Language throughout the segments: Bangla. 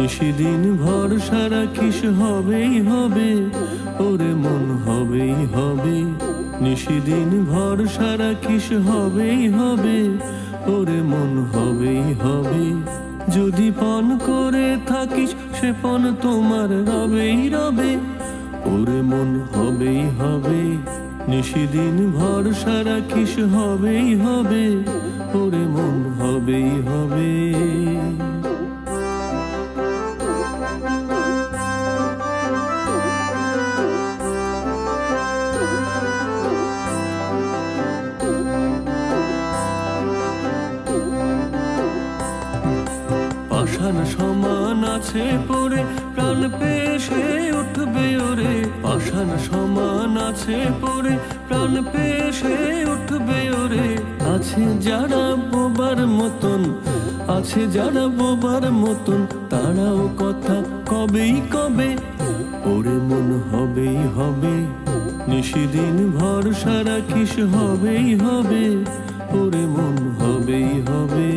নিশিদিন ভরসা রাখিস, হবেই হবে। ওরে মন, হবেই হবে। নিশিদিন ভরসা রাখিস, হবেই হবে। ওরে মন, হবেই হবে। যদি পণ করে থাকিস, সে পণ তোমার রবেই রবে। ওরে মন, হবেই হবে। নিশিদিন সারা কিস হবেই হবে। ওরে মন, হবেই হবে। পাষাণ সমান আছে পড়ে, প্রাণ পেশে উঠবে ওরে। পাষাণ সমান আছে পড়ে, প্রাণ পেশে উঠবে ওরে। আছে যারা বোবার মতন, আছে যারা বোবার মতন, তারাও কথা কবেই কবে? ওরে মন হবেই হবে, নিশিদিন ভরসা কিস হবেই হবে। ওরে মন হবেই হবে।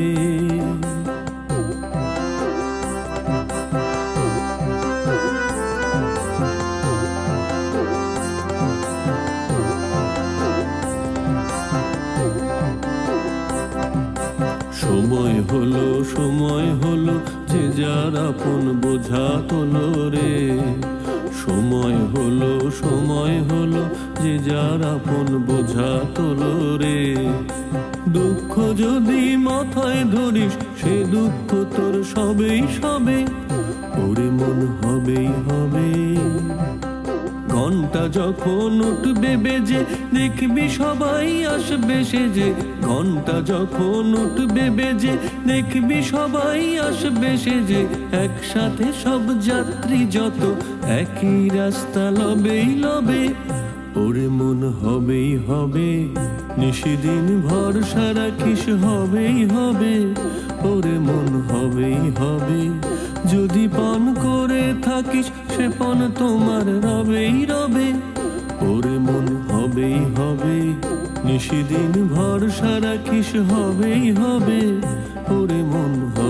সময় হলো সময় হলো, যে যার আপন বোঝা তোলো রে। সময় হলো সময় হলো, যে যার আপন বোঝা তোলো রে। দুঃখ যদি মাথায় ধরিস, সে দুঃখ তোর সবেই সবে, ওরে মন হবেই হবে। ঘণ্টা যখন উঠবে বেজে, দেখবি সবাই আসবে সেজে। ঘণ্টা যখন উঠবে বেজে, দেখবি সবাই আসবে সেজে। একসাথে সব যাত্রী যত, একই রাস্তা লবেই লবে। ওরে মন হবেই হবে, নিশিদিন ভরসা রাখিস হবেই হবে, ওরে মন হবেই হবে। যদি পান করে থাকিস, সে পান তোমার রবেই রবে। ওরে মন হবেই হবে, নিশিদিন ভর সারা কিস হবেই হবে, ওরে মন হবে